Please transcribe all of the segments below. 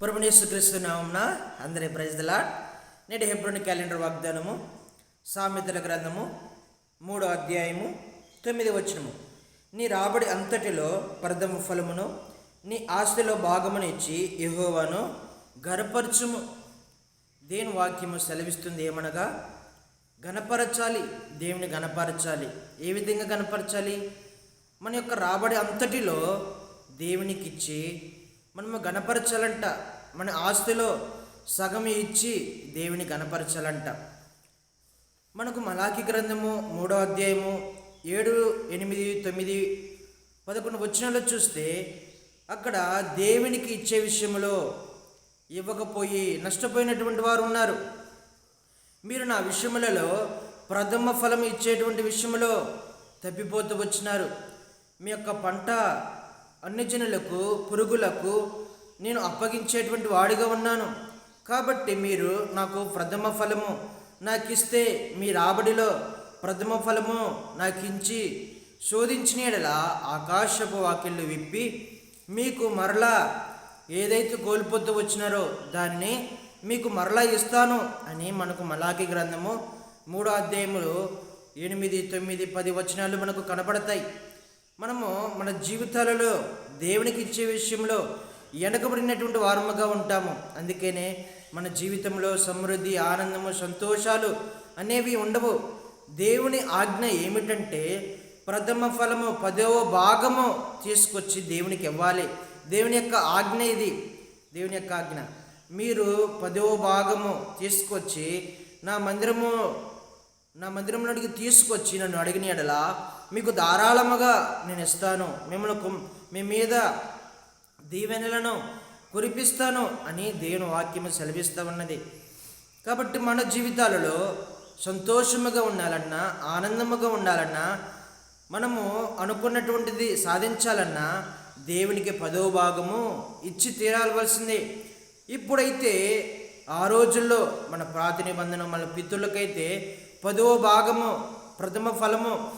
క్రీస్తు నామంన అందరి ప్రైజ్దలా నేటి హెబ్రోని క్యాలెండర్ వాగ్దానము సామెతల గ్రంథము మూడో అధ్యాయము తొమ్మిది వచనము. నీ రాబడి అంతటిలో ప్రథమ ఫలమును నీ ఆస్తిలో భాగమును ఇచ్చి యెహోవాను గనపరచుము దేని వాక్యము సెలవిస్తుంది ఏమనగా గనపరచాలి దేవుని గనపరచాలి ఏ విధంగా గనపరచాలి మన యొక్క రాబడి అంతటిలో దేవునికి ఇచ్చి మనము గణపరచాలంట మన ఆస్తిలో సగం ఇచ్చి దేవుని గణపరచాలంట మనకు మలాకి గ్రంథము మూడో అధ్యాయము ఏడు ఎనిమిది తొమ్మిది పదకొండు వచనాలు చూస్తే అక్కడ దేవునికి ఇచ్చే విషయంలో ఇవ్వకపోయి నష్టపోయినటువంటి వారు ఉన్నారు. మీరు నా విషయములలో ప్రథమ ఫలం ఇచ్చేటువంటి విషయంలో తప్పిపోతూ వచ్చినారు. మీ యొక్క పంట అన్యజనులకు పురుగులకు నేను అప్పగించేటువంటి వాడిగా ఉన్నాను. కాబట్టి మీరు నాకు ప్రథమ ఫలము నాకిస్తే మీ రాబడిలో ప్రథమ ఫలము నాకించి శోధించిన యెడల ఆకాశపు వాకిళ్ళు విప్పి మీకు మరలా ఏదైతే కోల్పోతూ వచ్చినారో దాన్ని మీకు మరలా ఇస్తాను అని మనకు మలాకి గ్రంథము మూడో అధ్యాయములు ఎనిమిది తొమ్మిది పది వచనాలు మనకు కనబడతాయి మనము మన జీవితాలలో దేవునికి ఇచ్చే విషయంలో వెనకబడినటువంటి వారముగా ఉంటాము. అందుకనే మన జీవితంలో సమృద్ధి ఆనందము సంతోషాలు అనేవి ఉండవు. దేవుని ఆజ్ఞ ఏమిటంటే ప్రథమ ఫలము పదవ భాగము తీసుకొచ్చి దేవునికి ఇవ్వాలి. దేవుని యొక్క ఆజ్ఞ ఇది. దేవుని యొక్క ఆజ్ఞ. మీరు పదవ భాగము తీసుకొచ్చి నా మందిరము నా మందిరంలోనికి తీసుకొచ్చి నన్ను అడిగిన ఎడలా మీకు ధారాళముగా నేను ఇస్తాను మిమ్మల్ని మీ మీద దీవెనలను కురిపిస్తాను అని దేవుని వాక్యము సెలవిస్తూ ఉన్నది. కాబట్టి మన జీవితాలలో సంతోషముగా ఉండాలన్నా ఆనందముగా ఉండాలన్నా మనము అనుకున్నటువంటిది సాధించాలన్నా దేవునికి పదో భాగము ఇచ్చి తీరాల్వలసిందే. ఇప్పుడైతే ఆ రోజుల్లో మన ప్రాతినిబంధన మన పితృలకైతే పదో భాగము ప్రథమ ఫలము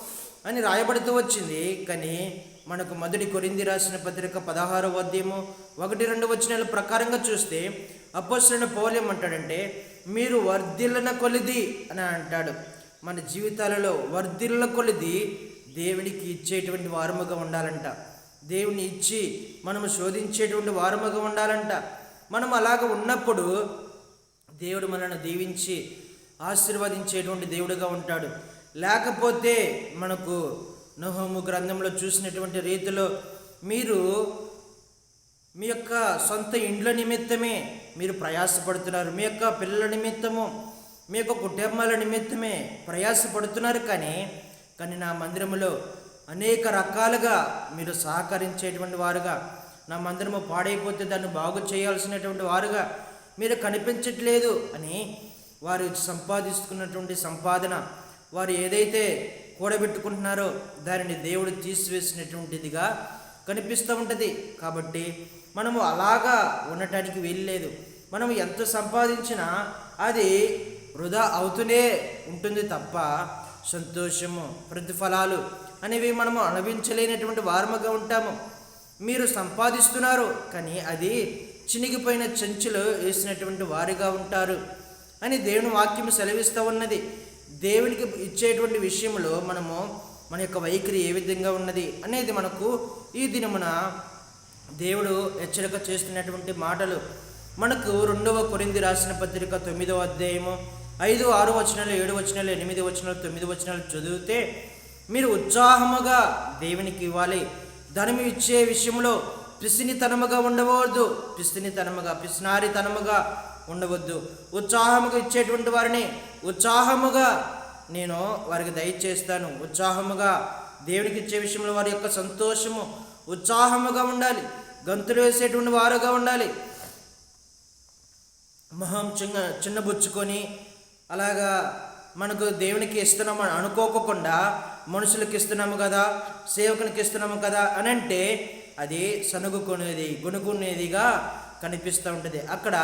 అని రాయబడుతూ వచ్చింది. కానీ మనకు మొదటి కొరింది రాసిన పత్రిక పదహారో అధ్యయము ఒకటి రెండు వచనాల ప్రకారంగా చూస్తే అపోసరణ పౌలు మీరు వర్ధిల్లన కొలిది అని అంటాడు. మన జీవితాలలో వర్ధిల్ల కొలిది దేవునికి ఇచ్చేటువంటి వారముగా ఉండాలంట. దేవుని ఇచ్చి మనము శోధించేటువంటి వారముగా ఉండాలంట. మనం అలాగ ఉన్నప్పుడు దేవుడు మనల్ని దీవించి ఆశీర్వదించేటువంటి దేవుడుగా ఉంటాడు. లేకపోతే మనకు నహోము గ్రంథంలో చూసినటువంటి రీతిలో మీరు మీ యొక్క సొంత ఇండ్ల నిమిత్తమే మీరు ప్రయాసపడుతున్నారు. మీ యొక్క పిల్లల నిమిత్తము మీ యొక్క కుటుంబాల నిమిత్తమే ప్రయాసపడుతున్నారు కానీ కానీ నా మందిరములో అనేక రకాలుగా మీరు సహకరించేటువంటి వారుగా నా మందిరము పాడైపోతే దాన్ని బాగు చేయాల్సినటువంటి వారుగా మీరు కనిపించట్లేదు అని వారు సంపాదిస్తున్నటువంటి సంపాదన వారు ఏదైతే కూడబెట్టుకుంటున్నారో దానిని దేవుడు తీసివేసినటువంటిదిగా కనిపిస్తూ ఉంటుంది. కాబట్టి మనము అలాగా ఉండటానికి వెళ్ళలేదు మనం ఎంత సంపాదించినా అది వృధా అవుతూనే ఉంటుంది తప్ప సంతోషము ప్రతిఫలాలు అనేవి మనము అనుభవించలేనటువంటి వారముగా ఉంటాము. మీరు సంపాదిస్తున్నారు కానీ అది చినిగిపోయిన చెంచులు వేసినటువంటి వారిగా ఉంటారు. అని దేవుని వాక్యం సెలవిస్తూ ఉన్నది. దేవునికి ఇచ్చేటువంటి విషయంలో మనము మన యొక్క వైఖరి ఏ విధంగా ఉన్నది అనేది మనకు ఈ దినమున దేవుడు హెచ్చరిక చేస్తున్నటువంటి మాటలు. మనకు రెండవ కొరింది రాసిన పత్రిక తొమ్మిదవ అధ్యాయము ఐదు ఆరు వచనాలు ఏడు వచనాలు ఎనిమిది వచనాలు తొమ్మిది వచనాలు చదివితే మీరు ఉత్సాహముగా దేవునికి ఇవ్వాలి. ధనము ఇచ్చే విషయంలో పిసినితనముగా ఉండవద్దు. పిసినితనముగా పిసినారితనముగా ఉండవద్దు. ఉత్సాహముగా ఇచ్చేటువంటి వారిని ఉత్సాహముగా నేను వారికి దయచేస్తాను. ఉత్సాహముగా దేవునికి ఇచ్చే విషయంలో వారి యొక్క సంతోషము ఉత్సాహముగా ఉండాలి. గంతులు వేసేటువంటి వారుగా ఉండాలి. మొహం చిన్న చిన్నబుచ్చుకొని అలాగా మనకు దేవునికి ఇస్తున్నామని అనుకోకుండా మనుషులకి ఇస్తున్నాము కదా సేవకునికి ఇస్తున్నాము కదా అని అంటే అది సనుగుకునేది గునుకునేదిగా కనిపిస్తూ ఉంటుంది. అక్కడ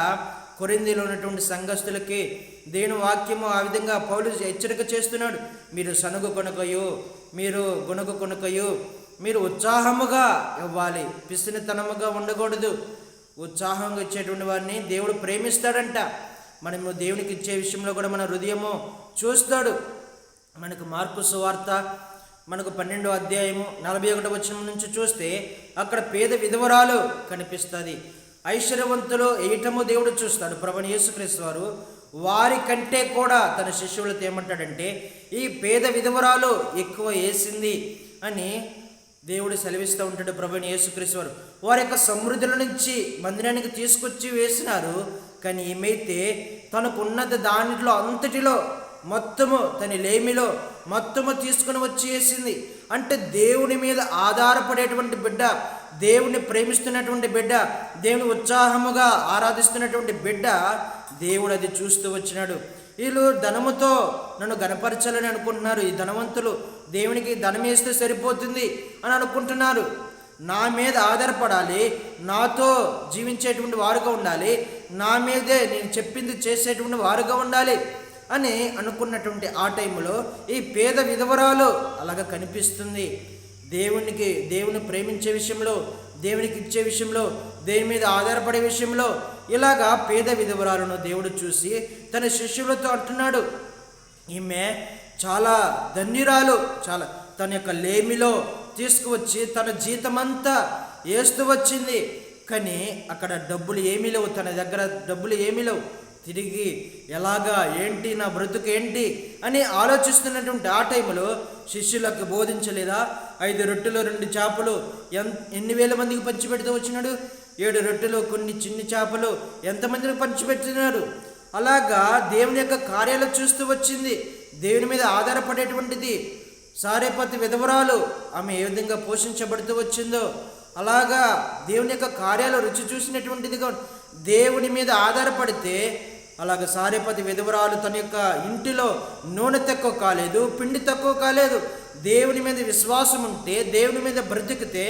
కొరిందీలో ఉన్నటువంటి సంఘస్థులకి దేని వాక్యము ఆ విధంగా పౌలు హెచ్చరిక చేస్తున్నాడు. మీరు సనుగు కొనుకయు మీరు గుణగు కొనుకయు మీరు ఉత్సాహముగా ఇవ్వాలి. పిసినితనముగా ఉండకూడదు. ఉత్సాహంగా ఇచ్చేటువంటి వారిని దేవుడు ప్రేమిస్తాడంట. మనము దేవునికి ఇచ్చే విషయంలో కూడా మన హృదయము చూస్తాడు. మనకు మార్పు సువార్త మనకు పన్నెండో అధ్యాయము నలభై ఒకటో వచనం నుంచి చూస్తే అక్కడ పేద విధవరాలు కనిపిస్తుంది. ఐశ్వర్యవంతులు ఏటము దేవుడు చూస్తాడు. ప్రభుని యేసుక్రీస్తు వారు వారి కంటే కూడా తన శిష్యులతో ఏమంటాడంటే ఈ పేద విధవరాలు ఎక్కువ వేసింది అని దేవుడు సెలవిస్తూ ఉంటాడు ప్రభుని యేసుక్రీస్తు వారు. వారి యొక్క సమృద్ధుల నుంచి మందిరానికి తీసుకొచ్చి వేసినారు. కానీ ఏమైతే తనకున్నది దానిలో అంతటిలో మొత్తము తన లేమిలో మొత్తము తీసుకుని వచ్చి వేసింది. అంటే దేవుని మీద ఆధారపడేటువంటి బిడ్డ దేవుణ్ణి ప్రేమిస్తున్నటువంటి బిడ్డ దేవుని ఉత్సాహముగా ఆరాధిస్తున్నటువంటి బిడ్డ దేవుడు అది చూస్తూ వచ్చినాడు. వీళ్ళు ధనముతో నన్ను గనపరచాలని అనుకుంటున్నారు. ఈ ధనవంతులు దేవునికి ధనం వేస్తే సరిపోతుంది అని అనుకుంటున్నారు. నా మీద ఆధారపడాలి నాతో జీవించేటువంటి వారుగా ఉండాలి నా మీదే నేను చెప్పింది చేసేటువంటి వారుగా ఉండాలి అని అనుకున్నటువంటి ఆ టైంలో ఈ పేద విధవరాలు అలాగ కనిపిస్తుంది. దేవునికి దేవుని ప్రేమించే విషయంలో దేవునికి ఇచ్చే విషయంలో దేని మీద ఆధారపడే విషయంలో ఇలాగా పేద విధవరాలను దేవుడు చూసి తన శిష్యులతో అంటున్నాడు. ఈమె చాలా ధన్యురాలు చాలా తన యొక్క లేమిలో తీసుకువచ్చి తన జీతమంతా వేస్తూ వచ్చింది. కానీ అక్కడ డబ్బులు ఏమీ లేవు తన దగ్గర డబ్బులు ఏమీ లేవు. తిరిగి ఎలాగా ఏంటి నా బ్రతుకు ఏంటి అని ఆలోచిస్తున్నటువంటి ఆ టైంలో శిష్యులకు బోధించలేదా? ఐదు రొట్టెలు రెండు చేపలు ఎన్ ఎన్ని వేల మందికి పంచిపెడుతూ వచ్చినాడు? ఏడు రొట్టెలు కొన్ని చిన్ని చేపలు ఎంతమందికి పంచిపెడుతున్నారు అలాగా దేవుని యొక్క కార్యాలు చూస్తూ వచ్చింది. దేవుని మీద ఆధారపడేటువంటిది సారేపతి విధవరాలు ఆమె ఏ విధంగా పోషించబడుతూ వచ్చిందో. అలాగా దేవుని యొక్క కార్యాలు రుచి చూసినటువంటిదిగా దేవుని మీద ఆధారపడితే అలాగే సారేపతి విధవరాలు తన యొక్క ఇంటిలో నూనె తక్కువ కాలేదు పిండి తక్కువ కాలేదు. దేవుని మీద విశ్వాసం ఉంటే దేవుని మీద బ్రతికితే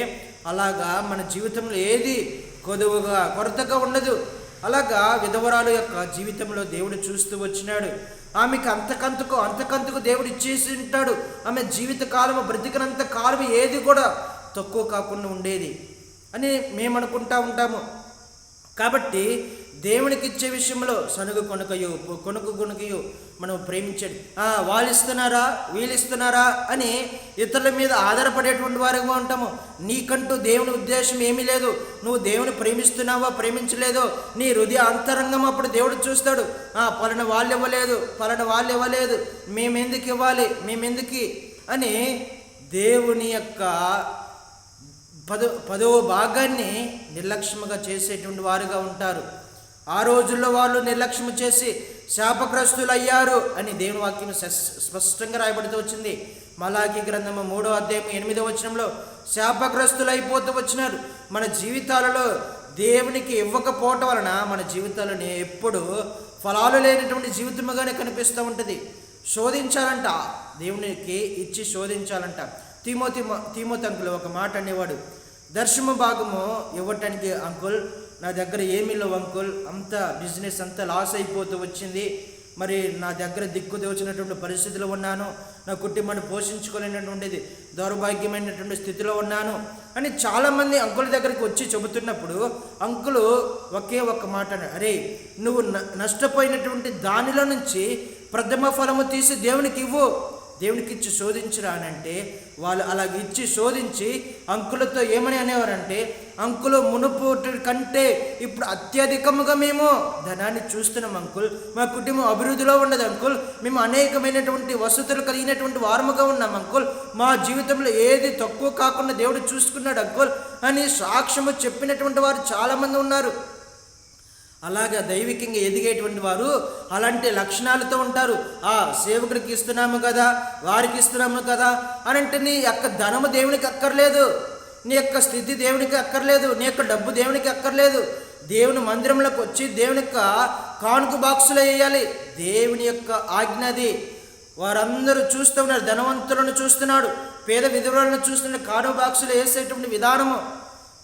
అలాగా మన జీవితంలో ఏది కొదువుగా కొరతగా ఉండదు. అలాగా విధవరాలు యొక్క జీవితంలో దేవుడు చూస్తూ వచ్చినాడు. ఆమెకు అంతకంతకు అంతకంతకు దేవుడు ఇచ్చేసి ఉంటాడు. ఆమె జీవిత కాలము బ్రతికినంత కాలం ఏది కూడా తక్కువ కాకుండా ఉండేది అని మేము అనుకుంటా ఉంటాము. కాబట్టి దేవునికి ఇచ్చే విషయంలో సనుగు కొనుకయు కొనుకు కొనుకయు మనం ప్రేమించండి వాళ్ళు ఇస్తున్నారా? వీళ్ళు ఇస్తున్నారా? అని ఇతరుల మీద ఆధారపడేటువంటి వారుగా ఉంటాము. నీకంటూ దేవుని ఉద్దేశం ఏమీ లేదు. నువ్వు దేవుని ప్రేమిస్తున్నావా ప్రేమించలేదో నీ హృదయ అంతరంగం అప్పుడు దేవుడు చూస్తాడు. "ఆ, వాళ్ళు ఇవ్వలేదు పలన వాళ్ళు ఇవ్వలేదు. మేమెందుకు ఇవ్వాలి మేమెందుకు? అని దేవుని యొక్క పదో పదో భాగాన్ని నిర్లక్ష్యముగా చేసేటువంటి వారుగా ఉంటారు. ఆ రోజుల్లో వాళ్ళు నిర్లక్ష్యం చేసి శాపగ్రస్తులు అయ్యారు అని దేవుని వాక్యం స్పష్టంగా రాయబడుతూ వచ్చింది. మలాకి గ్రంథము మూడో అధ్యాయం ఎనిమిదో వచనంలో శాపగ్రస్తులు అయిపోతూ వచ్చినారు. మన జీవితాలలో దేవునికి ఇవ్వకపోవటం వలన మన జీవితాలని ఎప్పుడు ఫలాలు లేనటువంటి జీవితముగానే కనిపిస్తూ ఉంటుంది. శోధించాలంట. దేవునికి ఇచ్చి శోధించాలంట. తీమోతి తీమోతి అంకుల్ ఒక మాట అనేవాడు దర్శమ భాగము ఇవ్వటానికి అంకుల్ నా దగ్గర ఏమీ లేవు అంకుల్. అంత బిజినెస్ అంతా లాస్ అయిపోతూ వచ్చింది. మరి నా దగ్గర దిక్కు తెచ్చినటువంటి పరిస్థితిలో ఉన్నాను. నా కుటుంబాన్ని పోషించుకోలేనటువంటిది దౌర్భాగ్యమైనటువంటి స్థితిలో ఉన్నాను. అని చాలామంది అంకుల దగ్గరికి వచ్చి చెబుతున్నప్పుడు అంకులు ఒకే ఒక్క మాట అరే నువ్వు న- నష్టపోయినటువంటి దానిలో నుంచి ప్రథమ ఫలము తీసి దేవునికి ఇవ్వు. దేవునికి ఇచ్చి శోధించురా అని అంటే వాళ్ళు అలాగ ఇచ్చి శోధించి అంకులతో ఏమని అనేవారంటే అంకులు మునుపు కంటే ఇప్పుడు అత్యధికముగా మేము ధనాన్ని చూస్తున్నాం అంకుల్. మా కుటుంబం అభివృద్ధిలో ఉన్నది అంకుల్. మేము అనేకమైనటువంటి వసతులు కలిగినటువంటి వారముగా ఉన్నాం అంకుల్. మా జీవితంలో ఏది తక్కువ కాకుండా దేవుడు చూసుకున్నాడు అంకుల్. అని సాక్ష్యము చెప్పినటువంటి వారు చాలామంది ఉన్నారు. అలాగా దైవికంగా ఎదిగేటువంటి వారు అలాంటి లక్షణాలతో ఉంటారు. ఆ సేవకుడికి ఇస్తున్నాము కదా వారికి ఇస్తున్నాము కదా అని అంటే నీ యొక్క ధనము దేవునికి అక్కర్లేదు. నీ యొక్క స్థితి దేవునికి అక్కర్లేదు. నీ యొక్క డబ్బు దేవునికి అక్కర్లేదు. దేవుని మందిరంలోకి వచ్చి దేవుని యొక్క కానుక బాక్సులు వేయాలి. దేవుని యొక్క ఆజ్ఞది వారందరూ చూస్తూ ఉన్నారు. ధనవంతులను చూస్తున్నాడు. పేద విధులను చూస్తున్న కానుక బాక్సులు వేసేటువంటి విధానము.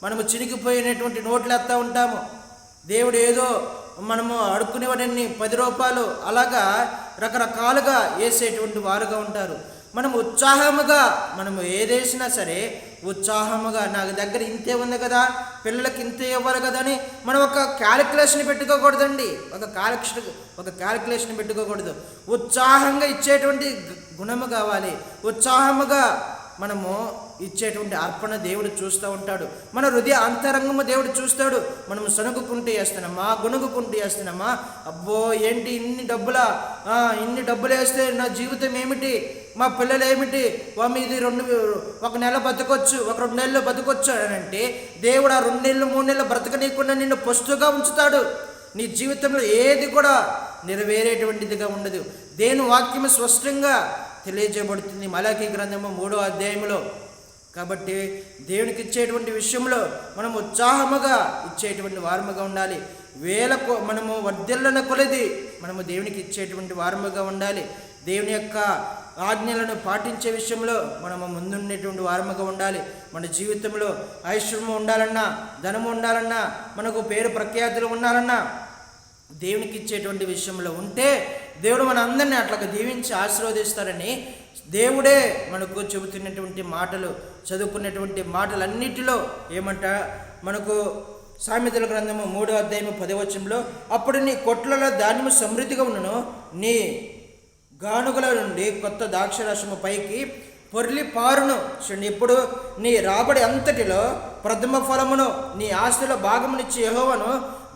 మనము చినిగిపోయినటువంటి నోట్లు ఎత్తా ఉంటాము. దేవుడు ఏదో మనము అడుక్కునేవాడిని పది రూపాయలు అలాగా రకరకాలుగా వేసేటువంటి వారుగా ఉంటారు. మనం ఉత్సాహముగా మనము ఏదేసినా సరే ఉత్సాహముగా నాకు దగ్గర ఇంతే ఉంది కదా పిల్లలకి ఇంతే ఇవ్వాలి కదా అని మనం ఒక క్యాలిక్యులేషన్ పెట్టుకోకూడదండి. ఒక క్యాలిక్యులేషన్ ఒక క్యాలిక్యులేషన్ పెట్టుకోకూడదు. ఉత్సాహంగా ఇచ్చేటువంటి గుణము కావాలి. ఉత్సాహముగా మనము ఇచ్చేటువంటి అర్పణ దేవుడు చూస్తూ ఉంటాడు. మన హృదయ అంతరంగము దేవుడు చూస్తాడు. మనము సనుగుకుంటూ వేస్తున్నామా గుణుగుకుంటూ వేస్తున్నామా అబ్బో ఏంటి ఇన్ని డబ్బులా ఇన్ని డబ్బులు వేస్తే నా జీవితం ఏమిటి? మా పిల్లలు ఏమిటి? వా మీది రెండు ఒక నెల బతకొచ్చు ఒక రెండు నెలలు బతకొచ్చు అని అంటే దేవుడు ఆ రెండు నెలలు మూడు నెలలు బ్రతకనీయకుండా నిన్ను పస్తుగా ఉంచుతాడు. నీ జీవితంలో ఏది కూడా నెరవేరేటువంటిదిగా ఉండదు. దేని వాక్యము స్పష్టంగా తెలియజేయబడుతుంది. మలాఖీ గ్రంథము మూడో అధ్యాయంలో కాబట్టి దేవునికి ఇచ్చేటువంటి విషయంలో మనం ఉత్సాహముగా ఇచ్చేటువంటి వారముగా ఉండాలి. వేల మనము వర్ధిల్లన కొలది మనము దేవునికి ఇచ్చేటువంటి వారముగా ఉండాలి. దేవుని యొక్క ఆజ్ఞలను పాటించే విషయంలో మనము ముందుండేటువంటి వారముగా ఉండాలి. మన జీవితంలో ఐశ్వర్యము ఉండాలన్నా ధనము ఉండాలన్నా మనకు పేరు ప్రఖ్యాతులు ఉండాలన్నా దేవునికి ఇచ్చేటువంటి విషయంలో ఉంటే దేవుడు మన అందరినీ అట్లా దీవించి ఆశీర్వదిస్తారని దేవుడే మనకు చెబుతున్నటువంటి మాటలు చదువుకున్నటువంటి మాటలన్నిటిలో ఏమంట? మనకు సామెతల గ్రంథము మూడో అధ్యాయము పదవచనంలో అప్పుడు నీ కొట్లలో ధాన్యము సమృద్ధిగా ఉన్నను నీ గానుగల నుండి కొత్త ద్రాక్షరసము పైకి పొర్లి పారును చూడండి. ఇప్పుడు నీ రాబడి అంతటిలో ప్రథమ ఫలమును నీ ఆస్తిలో భాగమునిచ్చి యహోవను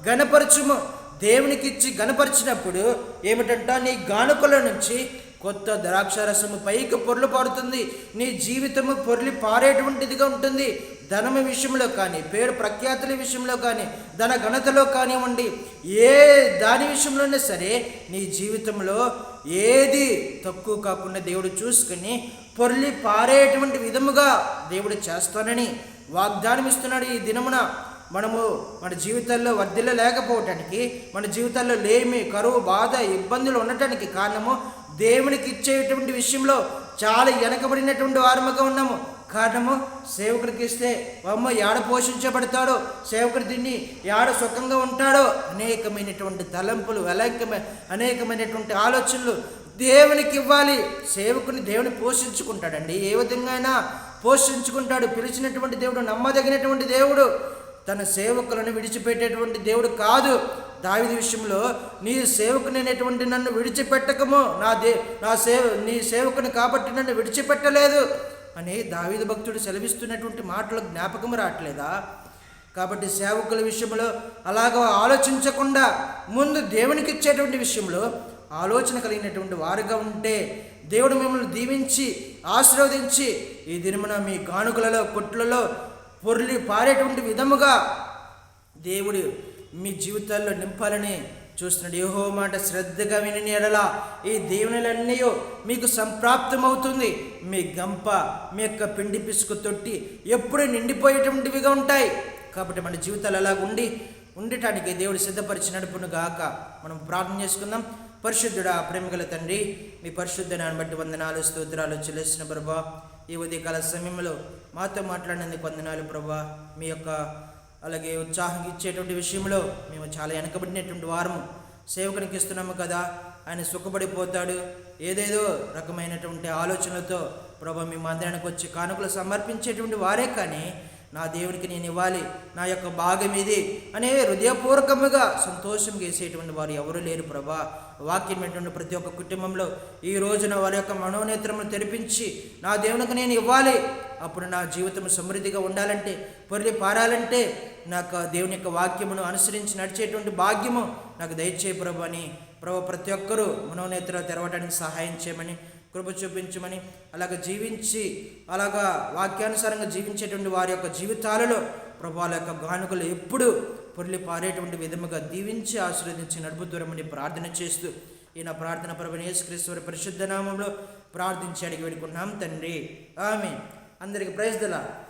గణపరచుము దేవునికి ఇచ్చి గణపరిచినప్పుడు ఏమిటంట నీ గానుకల నుంచి కొత్త ద్రాక్షరసము పైకి పొర్లు పారుతుంది. నీ జీవితము పొర్లి పారేటువంటిదిగా ఉంటుంది. ధనము విషయంలో కానీ పేరు ప్రఖ్యాతుల విషయంలో కానీ ధన ఘనతలో కానివ్వండి ఏ దాని విషయంలోనే సరే నీ జీవితంలో ఏది తక్కువ కాకుండా దేవుడు చూసుకుని పొర్లి పారేటువంటి విధముగా దేవుడు చేస్తానని వాగ్దానం ఇస్తున్నాడు ఈ దినమున. మనము మన జీవితంలో వర్ధిల్ల లేకపోవటానికి మన జీవితాల్లో లేమి కరువు బాధ ఇబ్బందులు ఉండటానికి కారణము దేవునికి ఇచ్చేటువంటి విషయంలో చాలా వెనకబడినటువంటి వారముగా ఉన్నాము. కారణము సేవకుడికి ఇస్తే అమ్మ యాడ పోషించబడతాడో సేవకుడు తిని యాడ సుఖంగా ఉంటాడో అనేకమైనటువంటి తలంపులు అనేకమైన అనేకమైనటువంటి ఆలోచనలు దేవునికి ఇవ్వాలి సేవకుని దేవుని పోషించుకుంటాడండి. ఏ విధంగా అయినా పోషించుకుంటాడు. పిలిచినటువంటి దేవుడు నమ్మదగినటువంటి దేవుడు. తన సేవకులను విడిచిపెట్టేటువంటి దేవుడు కాదు. దావిది విషయంలో నీ సేవకునైనటువంటి నన్ను విడిచిపెట్టకము. నా దే నా సేవ నీ సేవకుని కాబట్టి నన్ను విడిచిపెట్టలేదు అని దావిది భక్తుడు సెలవిస్తున్నటువంటి మాటలు జ్ఞాపకం రావట్లేదా? కాబట్టి సేవకుల విషయంలో అలాగ ఆలోచించకుండా ముందు దేవునికి ఇచ్చేటువంటి విషయంలో ఆలోచన కలిగినటువంటి వారుగా ఉంటే దేవుడు మిమ్మల్ని దీవించి ఆశీర్వదించి ఈ దినమున మీ కానుకలలో కొట్లలో పొర్లి పారేటువంటి విధముగా దేవుడు మీ జీవితాల్లో నింపాలని చూస్తున్నాడు. యహో మాట శ్రద్ధగా విని ఎడల ఈ దేవునిలన్నీ మీకు సంప్రాప్తమవుతుంది. మీ గంప మీ యొక్క పిండి పిసుకు తొట్టి ఎప్పుడూ నిండిపోయేటువంటివిగా ఉంటాయి. కాబట్టి మన జీవితాలు అలాగ ఉండి ఉండటానికి దేవుడు సిద్ధపరిచి నడుపును గాక మనం ప్రార్థన చేసుకుందాం. పరిశుద్ధుడా ప్రేమగల తండ్రి మీ పరిశుద్ధ నాన్ని బట్టి వందనాలు స్తోత్రాలు చెల్లిసిన ప్రభా ఈ ఉదయకాల సమయంలో మాతో మాట్లాడినందుకు వందనాలు ప్రభా. మీ యొక్క అలాగే ఉత్సాహం ఇచ్చేటువంటి విషయంలో మేము చాలా వెనకబడినటువంటి వారము. సేవకునికి ఇస్తున్నాము కదా. ఆయన సుఖపడిపోతాడు. ఏదేదో రకమైనటువంటి ఆలోచనలతో ప్రభా మీ మందిరానికి వచ్చి కానుకలు సమర్పించేటువంటి వారే కానీ నా దేవునికి నేను ఇవ్వాలి నా యొక్క భాగం ఇది అనే హృదయపూర్వకముగా సంతోషం వేసేటువంటి వారు ఎవరు లేరు ప్రభా. వాక్యం ఏంటంటే ప్రతి ఒక్క కుటుంబంలో ఈ రోజున వారి యొక్క మనోనేత్రమును తెరిపించి నా దేవునికి నేను ఇవ్వాలి. అప్పుడు నా జీవితం సమృద్ధిగా ఉండాలంటే పొర్లి పారాలంటే నాకు దేవుని యొక్క వాక్యమును అనుసరించి నడిచేటువంటి భాగ్యము నాకు దయచేయ ప్రభు అని ప్రభు ప్రతి ఒక్కరూ మనోనేత్ర తెరవడానికి సహాయం చేయమని కృప చూపించమని అలాగ జీవించి అలాగా వాక్యానుసారంగా జీవించేటువంటి వారి యొక్క జీవితాలలో ప్రభు యొక్క గానుకలు ఎప్పుడు పొర్లి పారేటువంటి విధముగా దీవించి ఆశీర్వదించి నడుపుదూరమని ప్రార్థన చేస్తూ ఈయన ప్రార్థన ప్రభు పరిశుద్ధ నామంలో ప్రార్థించి అడిగి వేడుకున్నాం తండ్రి. ఆమె అందరికి ప్రైజ్ దలా